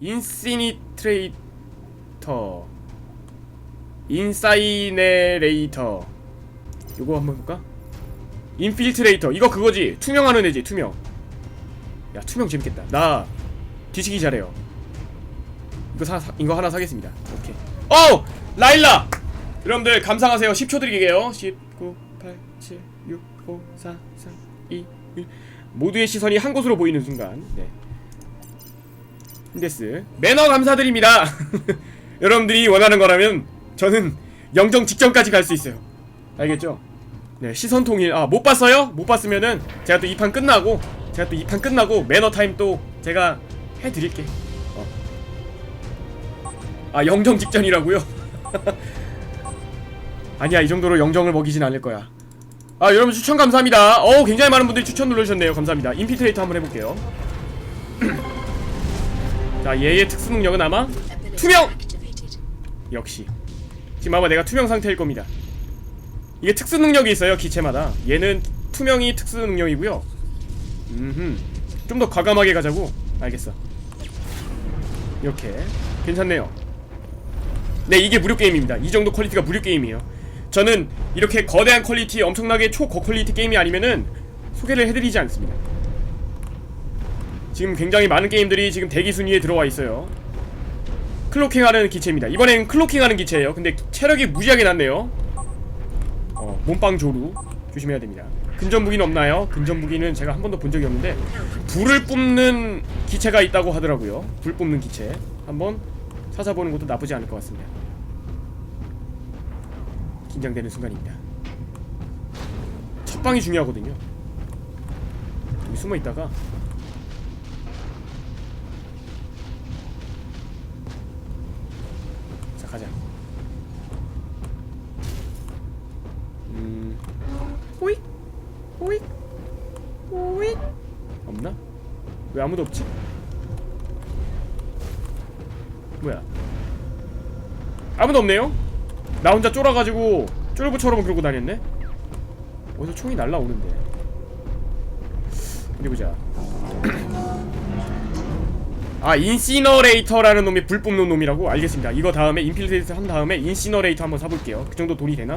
인시니트레이터. 인사이네레이터. 요거 한번 볼까? 인필트레이터. 이거 그거지. 투명하는 애지 투명. 야 투명 재밌겠다. 나 뒤치기 잘해요. 이거 사, 사 이거 하나 사겠습니다. 오케이. 어 라일라! 여러분들 감상하세요. 10초 드리게요. 10 9 8 7 6 5 4 3 2 1 모두의 시선이 한 곳으로 보이는 순간. 네 힌데스 매너 감사드립니다. 여러분들이 원하는 거라면 저는 영정 직전까지 갈 수 있어요. 알겠죠? 네 시선 통일. 아 못 봤어요? 못 봤으면은 제가 또 이 판 끝나고 제가 또 이 판 끝나고 매너 타임 또 제가 해드릴게. 어. 아 영정 직전이라고요? 아니야 이 정도로 영정을 먹이진 않을 거야. 아 여러분 추천 감사합니다. 어우 굉장히 많은 분들이 추천 눌러주셨네요. 감사합니다. 인피트레이터 한번 해볼게요 자 얘의 특수 능력은 아마 투명! 역시. 지금 아마 내가 투명 상태일 겁니다. 이게 특수 능력이 있어요 기체마다. 얘는 투명이 특수 능력이고요. 음흠. 좀 더 과감하게 가자고. 알겠어. 이렇게. 괜찮네요. 네 이게 무료 게임입니다. 이 정도 퀄리티가 무료 게임이에요. 저는 이렇게 거대한 퀄리티 엄청나게 초고퀄리티 게임이 아니면은 소개를 해드리지 않습니다 지금 굉장히 많은 게임들이 지금 대기 순위에 들어와 있어요. 클로킹하는 기체입니다. 이번엔 클로킹하는 기체예요. 근데 체력이 무지하게 낮네요. 어, 몸빵 조루. 조심해야 됩니다. 근접 무기는 없나요? 근접 무기는 제가 한 번도 본 적이 없는데 불을 뿜는 기체가 있다고 하더라고요. 불 뿜는 기체. 한번 찾아보는 것도 나쁘지 않을 것 같습니다. 긴장되는 순간입니다. 첫 방이 중요하거든요. 여기 숨어 있다가 가자 음 호익 호익 호익 없나? 왜 아무도 없지? 뭐야 아무도 없네요? 나 혼자 쫄아가지고 쫄부처럼 그러고 다녔네? 어디서 총이 날라오는데 어디 보자 아 인시너레이터라는 놈이 불 뿜는 놈이라고? 알겠습니다 이거 다음에 인필트레이터 한 다음에 인시너레이터 한번 사볼게요 그 정도 돈이 되나?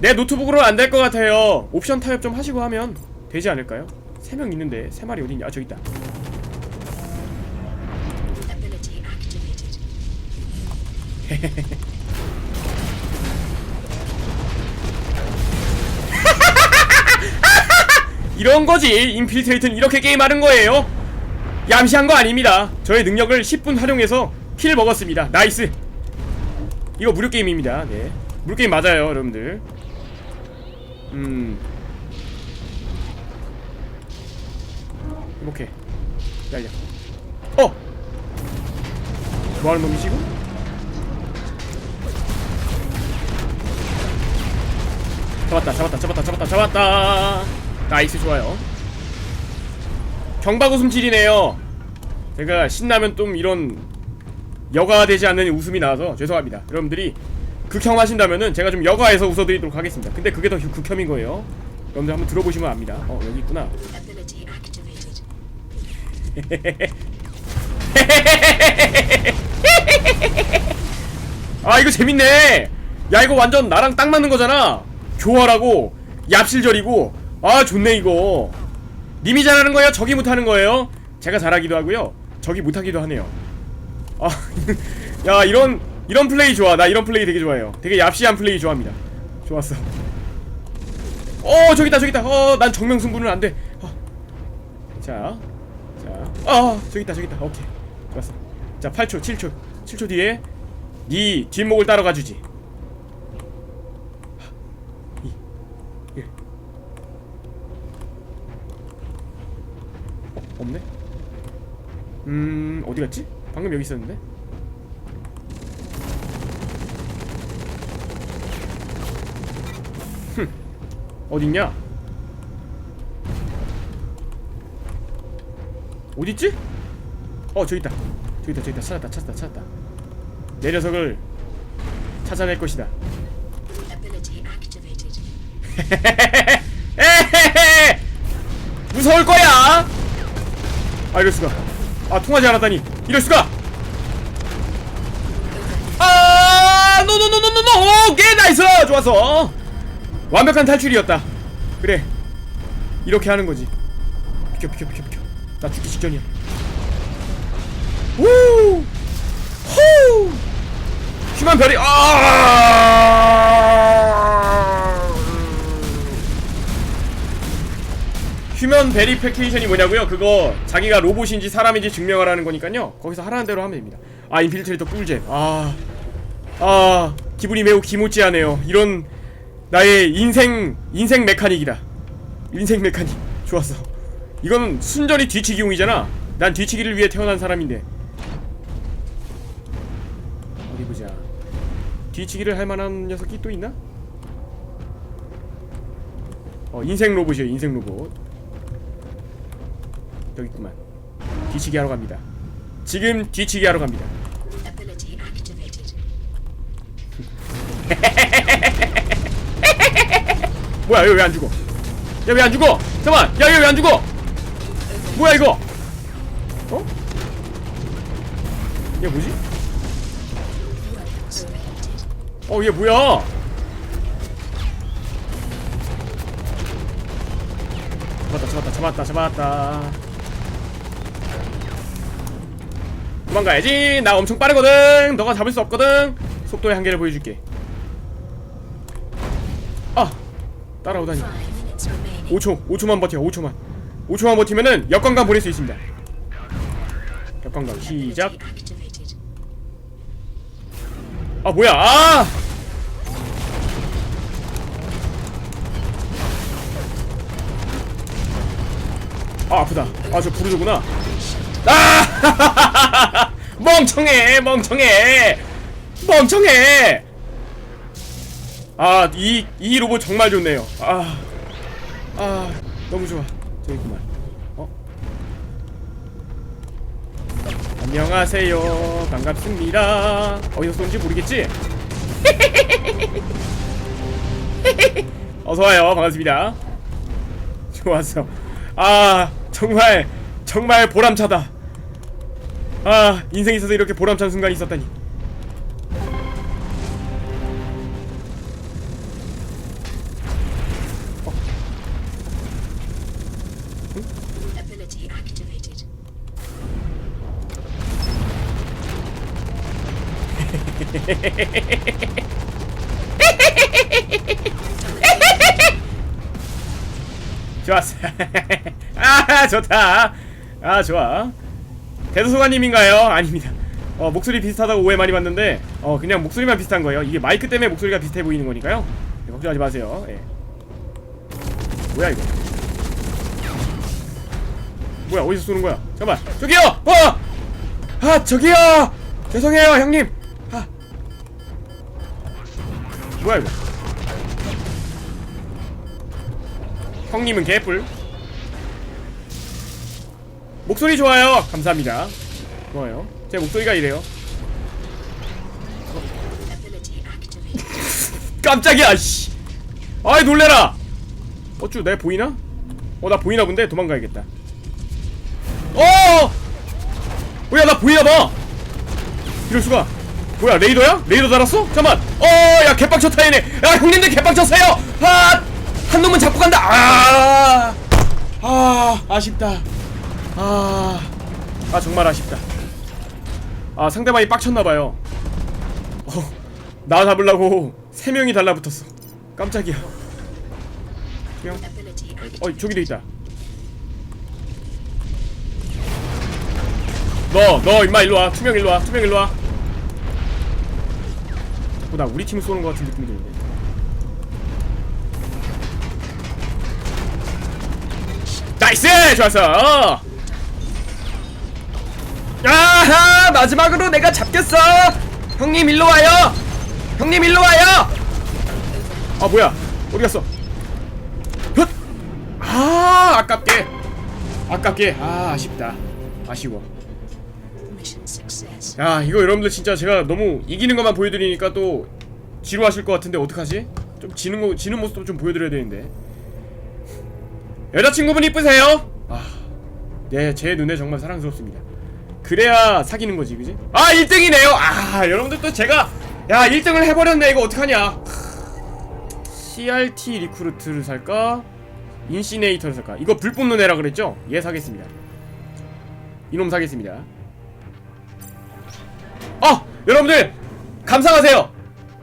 내 노트북으로는 안 될 것 같아요 옵션 타협 좀 하시고 하면 되지 않을까요? 세 명 있는데 세 마리 어딨냐 아 저기 있다 Ability activated. 이런 거지 인필트레이트는 이렇게 게임하는 거예요 얌시한 거 아닙니다. 저의 능력을 10분 활용해서 킬 먹었습니다. 나이스. 이거 무료 게임입니다. 네. 무료 게임 맞아요 여러분들. 음. 행복해. 날려. 어! 놈이지 이거? 잡았다 잡았다 잡았다 잡았다 잡았다. 나이스 좋아요. 경박 웃음질이네요 제가 신나면 좀 이런 여가되지 않는 웃음이 나와서 죄송합니다. 여러분들이 극혐하신다면은 제가 좀 여가해서 웃어드리도록 하겠습니다. 근데 그게 더 극혐인 거예요. 여러분들 한번 들어보시면 압니다. 어 여기 있구나. 아 이거 재밌네. 야 이거 완전 나랑 딱 맞는 거잖아. 교활하고 얍실절이고. 아 좋네 이거. 님이 잘하는 거예요 적이 못하는 거예요? 제가 잘하기도 하고요 적이 못하기도 하네요. 아 야 이런 이런 플레이 좋아. 나 이런 플레이 되게 좋아해요. 되게 얍시한 플레이 좋아합니다. 좋았어. 어 저기 있다 저기 있다. 어난 정면 승부는 안돼. 어. 자, 자, 아 저기 있다 저기 있다. 오케이. 좋았어. 자 8초 7초. 7초 뒤에 네 뒷목을 따라가 주지. 2 1 어, 없네 음 어디 갔지? 방금 여기 있었는데? 흠 어딨냐? 어딨지? 어 저기 있다. 저기 있다 저기 있다. 찾았다 찾았다 찾았다. 내 녀석을 찾아낼 것이다. 무서울 거야! 아 이럴 수가 아 통하지 않았다니. 이럴 수가! 아 노노노노노노! 오케이 나이스! 좋았어. 완벽한 탈출이었다. 그래. 이렇게 하는 거지. 비켜 비켜 비켜 비켜. 나 죽기 직전이야. 우! 후! 휴만 별이 아 휴먼 베리피케이션이 뭐냐고요? 그거 자기가 로봇인지 사람인지 증명하라는 거니까요. 거기서 하라는 대로 하면 됩니다. 아 인필트레이터 꿀잼. 아, 아 기분이 매우 기모찌하네요. 이런 나의 인생 인생 메카닉이다. 인생 메카닉 좋았어. 이건 순전히 뒤치기용이잖아. 난 뒤치기를 위해 태어난 사람인데. 어디 보자. 뒤치기를 할 만한 녀석이 또 있나? 어 인생 로봇이에요. 인생 로봇. 여기 있구만. 뒤치기 하러 갑니다. 지금 뒤치기 하러 갑니다. 뭐야 이거 왜 안 죽어? 야 왜 안 죽어? 잠깐, 야 이거 왜 안 죽어? 뭐야 이거? 어? 얘 뭐지? 어 얘 뭐야? 잡았다 잡았다 잡았다 잡았다 도망가야지 나 엄청 빠르거든 너가 잡을 수 없거든 속도의 한계를 보여줄게 아 따라오다니 Five minutes remaining. 5초 5초만 버텨 5초만 5초만 버티면은 역광감 보낼 수 있습니다 역광감 시작. 아 뭐야 아 아, 아프다. 아, 저 부르조구나. 아! 멍청해, 멍청해, 멍청해. 아, 이, 이 로봇 정말 좋네요. 아, 아, 너무 좋아. 저기 있구만. 어? 안녕하세요. 반갑습니다. 어디서 쏜지 모르겠지? 어서와요. 반갑습니다. 좋았어. 아, 정말, 정말 보람차다. 아, 인생에 있어서 이렇게 보람찬 순간이 있었다니. 좋았어. 아, 좋다. 아, 좋아. 대도소관님인가요? 아닙니다. 어, 목소리 비슷하다고 오해 많이 받는데, 어, 그냥 목소리만 비슷한 거예요. 이게 마이크 때문에 목소리가 비슷해 보이는 거니까요. 네, 걱정하지 마세요. 예. 뭐야, 이거? 뭐야, 어디서 쏘는 거야? 잠깐만. 저기요! 어! 아, 저기요! 죄송해요, 형님! 아. 뭐야, 이거? 형님은 개뿔 목소리 좋아요. 감사합니다. 고마워요. 제 목소리가 이래요. 깜짝이야 씨. 아이 놀래라. 어쭈 내 보이나? 어 나 보이나 본데? 도망가야겠다. 어! 뭐야 나 보이나봐. 이럴수가. 뭐야 레이더야? 레이더 달았어? 잠깐만. 어 야 개빡쳐 타이네. 야 형님들 개빡쳤어요. 아한 놈은 잡고 간다. 아, 아 아쉽다 아, 아 정말 아쉽다. 아 상대방이 빡쳤나봐요. 어, 나 잡으려고 세 명이 달라붙었어. 깜짝이야. 명. 어 저기도 있다. 너 너 임마 일로 와. 투명 일로 와. 투명 일로 와. 자꾸 나 우리 팀을 쏘는 것 같은 느낌이 드는데. 나이스! 좋았어 아하 마지막으로 내가 잡겠어. 형님 일로 와요. 형님 일로 와요. 아 뭐야. 어디 갔어? 헛! 아 아깝게. 아깝게. 아 아쉽다. 아쉬워. 야 이거 여러분들 진짜 제가 너무 이기는 것만 보여드리니까 또 지루하실 것 같은데 어떡하지? 좀 지는 거 지는 모습도 좀 보여드려야 되는데. 여자친구분 이쁘세요? 아네제 눈에 정말 사랑스럽습니다 그래야 사귀는 거지 그지? 아 1등이네요 아 여러분들 또 제가 야 1등을 해버렸네 이거 어떡하냐 CRT 리크루트를 살까? 인시네이터를 살까? 이거 불 뿜는 애라 그랬죠? 얘 사겠습니다 이놈 사겠습니다 아! 여러분들! 감상하세요!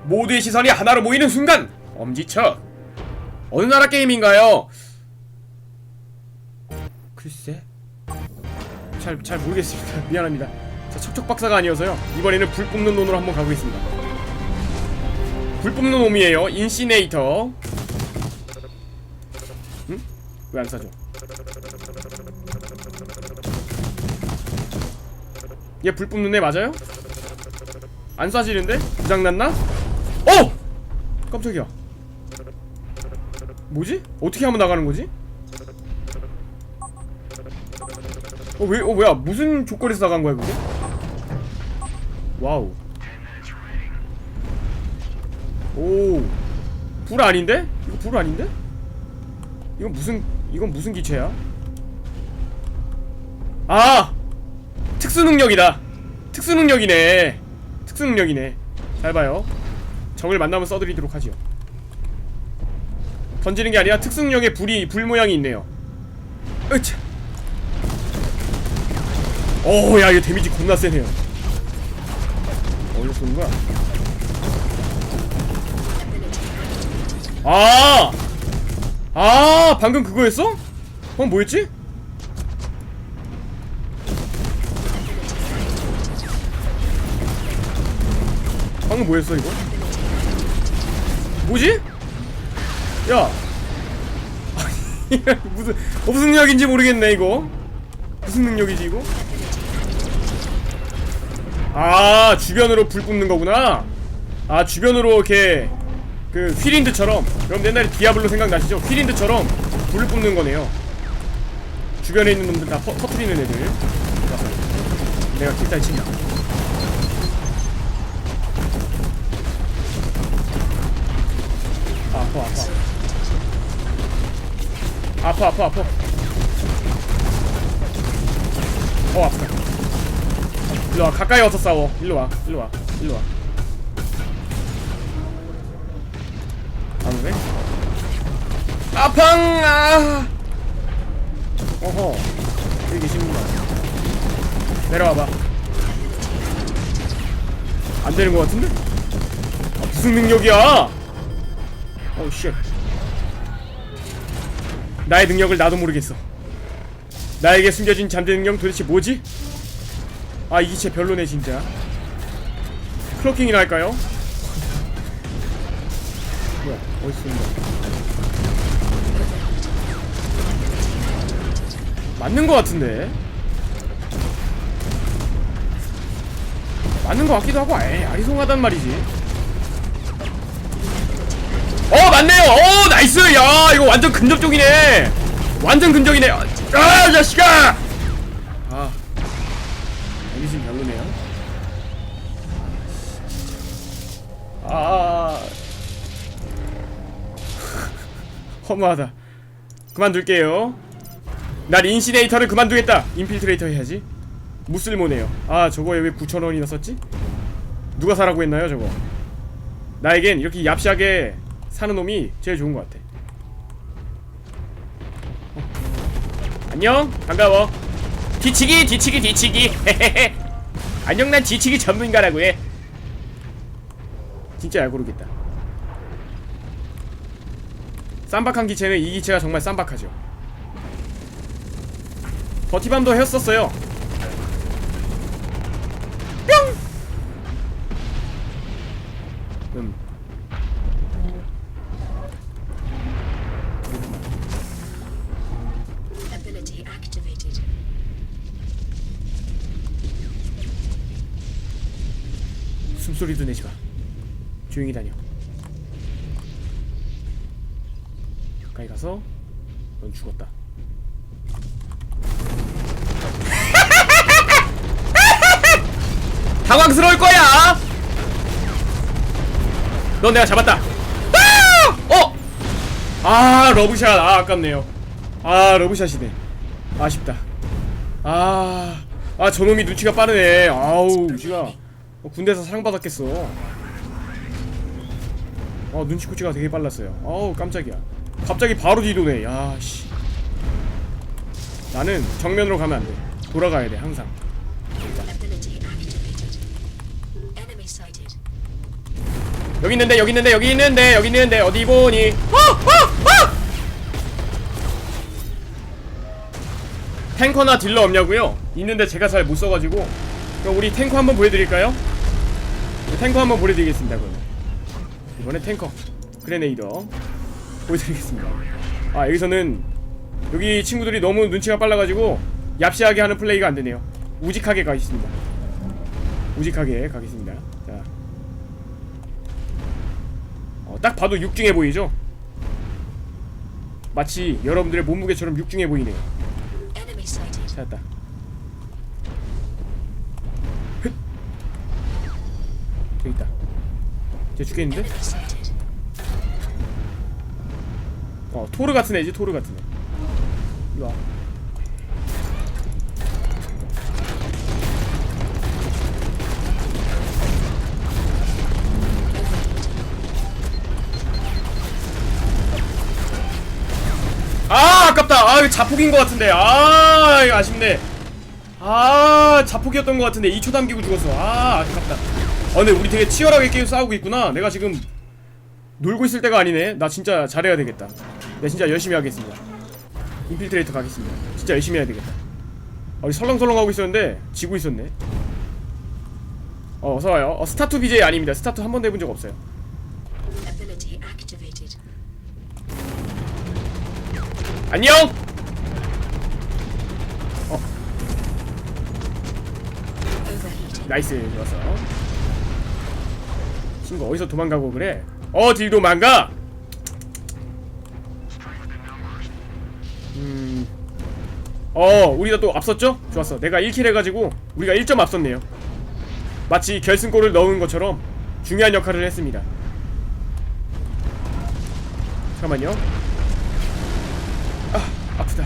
모두의 시선이 하나로 모이는 순간! 엄지척! 어느 나라 게임인가요? 글쎄 잘, 잘 모르겠습니다 미안합니다 자, 척척 박사가 아니어서요 이번에는 불 뿜는 놈으로 한번 가보겠습니다 불 뿜는 놈이에요 인시네이터 응? 왜 안 사줘 얘 불 뿜는 애 맞아요? 안 쏴지는데? 고장났나? 어! 깜짝이야 뭐지? 어떻게 하면 나가는 거지? 어, 왜, 어, 뭐야? 무슨 조건에서 나간 거야, 그게? 와우. 오. 불 아닌데? 이거 불 아닌데? 이건 무슨, 이건 무슨 기체야? 아! 특수 능력이다. 특수 능력이네. 특수 능력이네. 잘 봐요. 적을 만나면 써드리도록 하지요. 던지는 게 아니라 특수 능력에 불이 불 모양이 있네요. 으차. 오, 야, 이거 데미지 겁나 세네요. 어디서 쏘는 거야? 아! 아, 방금 그거였어? 방금 뭐였지? 방금 뭐였어, 이거? 뭐지? 야! 무슨, 어, 무슨 능력인지 모르겠네, 이거. 무슨 능력이지, 이거? 아 주변으로 불 뿜는 거구나. 아 주변으로 이렇게 그 휘린드처럼 그럼 옛날에 디아블로 생각나시죠? 휘린드처럼 불을 뿜는 거네요. 주변에 있는 놈들 다 퍼, 터트리는 애들. 내가 킬딸 친다 아, 아파 아파. 아파 아파 아파. 어 아프다 일로와 가까이 와서 싸워 일로와 일로와 일로와 안 왜? 아팡 아 어허 여기 계시는구나 내려와봐 안 되는 것 같은데? 아, 무슨 능력이야? 어우 쉣 나의 능력을 나도 모르겠어 나에게 숨겨진 잠재 능력 도대체 뭐지? 아이 기체 별로네 진짜. 클로킹이라 할까요? 뭐야 쏜다 맞는 거 같은데. 맞는 거 같기도 하고 에이 아리송하단 말이지. 어 맞네요. 어 나이스! 야 이거 완전 근접 쪽이네. 완전 근접이네. 아 자식아 아 아, 허무하다. 그만둘게요. 날 인시네이터를 그만두겠다. 인필트레이터 해야지. 무쓸모네요. 아, 저거에 왜 9천 원이나 썼지? 누가 사라고 했나요, 저거? 나에겐 이렇게 얍시하게 사는 놈이 제일 좋은 것 같아. 어. 안녕, 반가워. 뒤치기 뒤치기 뒤치기 안녕 난 뒤치기 전문가라고 해 진짜 잘 고르겠다. 쌈박한 기체는 이 기체가 정말 쌈박하죠. 버티밤도 했었어요. 뿅! 음. 숨소리도 내지 마 조용히 다녀 가까이 가서 넌 죽었다. 당황스러울 거야! 넌 내가 잡았다! 아! 어! 아 러브샷. 아 아깝네요. 아 러브샷이네. 아쉽다. 아아 저놈이 눈치가 빠르네. 아우 우지가. 어, 군대에서 사랑받았겠어 어 눈치코치가 되게 빨랐어요 아우 깜짝이야 갑자기 바로 뒤도네 야씨 나는 정면으로 가면 안돼 돌아가야 돼 항상. 여기 있는데 여기 있는데 여기 있는데 여기 있는데 어디 보니 어! 어! 어! 탱커나 딜러 없냐고요? 있는데 제가 잘 못 써가지고 그럼 우리 탱커 한번 보여드릴까요? 탱커 한번 보여드리겠습니다 그러면 이번에 탱커 그레네이더 보여드리겠습니다 아 여기서는 여기 친구들이 너무 눈치가 빨라가지고 얍시하게 하는 플레이가 안되네요 우직하게 가겠습니다 우직하게 가겠습니다 자 어, 딱 봐도 육중해 보이죠? 마치 여러분들의 몸무게처럼 육중해 보이네요. 찾았다. 헥. 저기 있다. 쟤 죽겠는데? 어, 토르 같은 애지, 토르 같은 애. 이리 와. 아 아깝다 아 이거 자폭인 것 같은데 아 이거 아쉽네 아 자폭이었던 것 같은데. 2초 남기고 죽었어. 아 아깝다. 아 근데 우리 되게 치열하게 게임 싸우고 있구나. 내가 지금 놀고 있을 때가 아니네. 나 진짜 잘해야 되겠다. 내가 진짜 열심히 하겠습니다. 인필트레이터 가겠습니다. 진짜 열심히 해야 되겠다. 아, 우리 설렁설렁 하고 있었는데 지고 있었네. 어 어서와요. 어 스타투 BJ 아닙니다. 스타투 한 번도 해본 적 없어요. 안녕 나이스 좋았어. 친구 어디서 도망가고 그래? 어딜 도망가? 음어 우리가 또 앞섰죠? 좋았어. 내가 1킬 해가지고 우리가 1점 앞섰네요. 마치 결승골을 넣은 것처럼 중요한 역할을 했습니다. 잠깐만요. 아 아프다.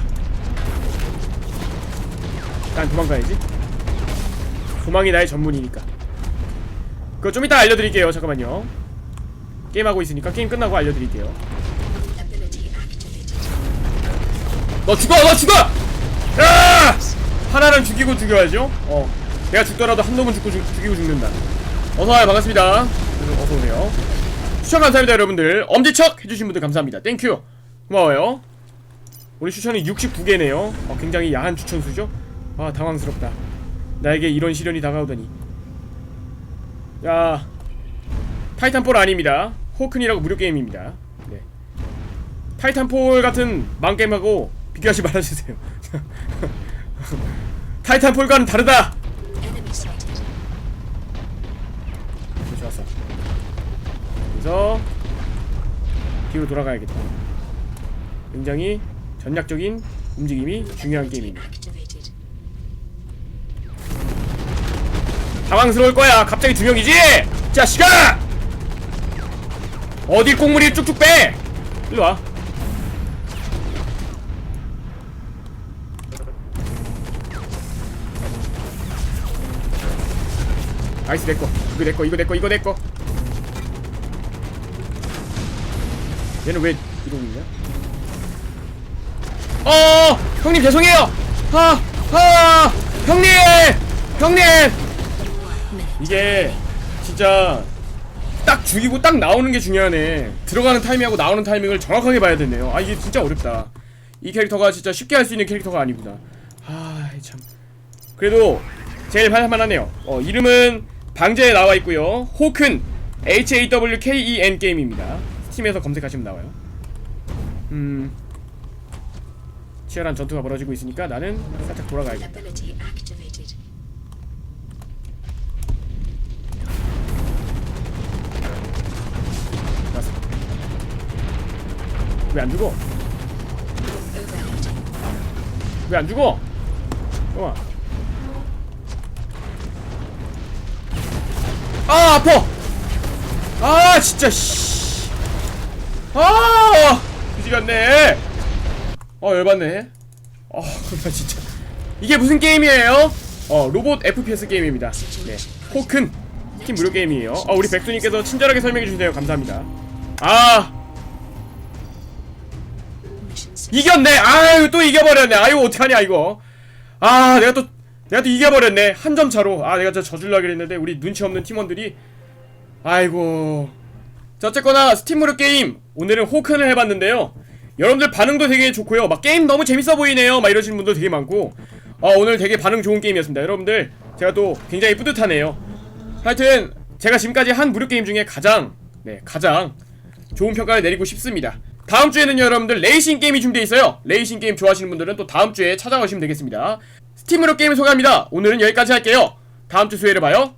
난 도망가야지 도망이 나의 전문이니까. 그거 좀 이따 알려드릴게요. 잠깐만요. 게임하고 있으니까 게임 끝나고 알려드릴게요. 너 죽어! 너 죽어! 아! 하나는 죽이고 죽여야죠? 어. 내가 죽더라도 한 놈은 죽고 죽, 죽이고 죽는다. 어서와요. 반갑습니다. 어서오세요. 추천 감사합니다 여러분들. 엄지척 해주신 분들 감사합니다. 땡큐 고마워요. 우리 추천이 69개네요. 어, 굉장히 야한 추천수죠? 아 당황스럽다 나에게 이런 시련이 다가오다니. 야 타이탄폴 아닙니다. 호큰이라고 무료 게임입니다. 네. 타이탄폴 같은 망게임하고 비교하지 말아주세요. 타이탄폴과는 다르다! 좋았어. 그래서 뒤로 돌아가야겠다. 굉장히 전략적인 움직임이 중요한 게임입니다 당황스러울 거야. 갑자기 두 명이지? 자식아 어디 꽁무니 쭉쭉 빼? 일로 와. 나이스 내꺼 이거 내꺼 이거 내꺼 이거 내꺼 얘는 왜 이러고 있냐? 어 형님 죄송해요. 하하 형님! 형님 이게 진짜 딱 죽이고 딱 나오는 게 중요하네. 들어가는 타이밍하고 나오는 타이밍을 정확하게 봐야 되네요. 아 이게 진짜 어렵다. 이 캐릭터가 진짜 쉽게 할 수 있는 캐릭터가 아니구나 아참. 그래도 제일 할만하네요. 어 이름은 방제에 나와 있고요. 호큰 H A W K E N 게임입니다. 스팀에서 검색하시면 나와요. 음 치열한 전투가 벌어지고 있으니까 나는 살짝 돌아가야겠다 왜 안 죽어? 왜 안 죽어? 잠깐만 아 아파 아 진짜 씨아 그지 같네 아 열받네 아 나 진짜 이게 무슨 게임이에요? 어 로봇 FPS 게임입니다. 네, 호큰 스팀 무료 게임이에요. 어 우리 백수님께서 친절하게 설명해 주시네요. 감사합니다. 아. 이겼네. 아유 또 이겨버렸네. 아유 어떡하냐 이거. 아 내가 또 내가 또 이겨버렸네. 한 점 차로. 아 내가 진짜 져줄라 그랬는데 우리 눈치 없는 팀원들이 아이고. 자 어쨌거나 스팀 무료 게임 오늘은 호큰을 해봤는데요. 여러분들 반응도 되게 좋고요. 막 게임 너무 재밌어 보이네요. 막 이러시는 분도 되게 많고. 아 오늘 되게 반응 좋은 게임이었습니다. 여러분들 제가 또 굉장히 뿌듯하네요. 하여튼 제가 지금까지 한 무료 게임 중에 가장 네 가장 좋은 평가를 내리고 싶습니다. 다음 주에는요 여러분들 레이싱 게임이 준비되어 있어요. 레이싱 게임 좋아하시는 분들은 또 다음 주에 찾아오시면 되겠습니다. 스팀으로 게임 소개합니다. 오늘은 여기까지 할게요. 다음 주 수요일에 봐요.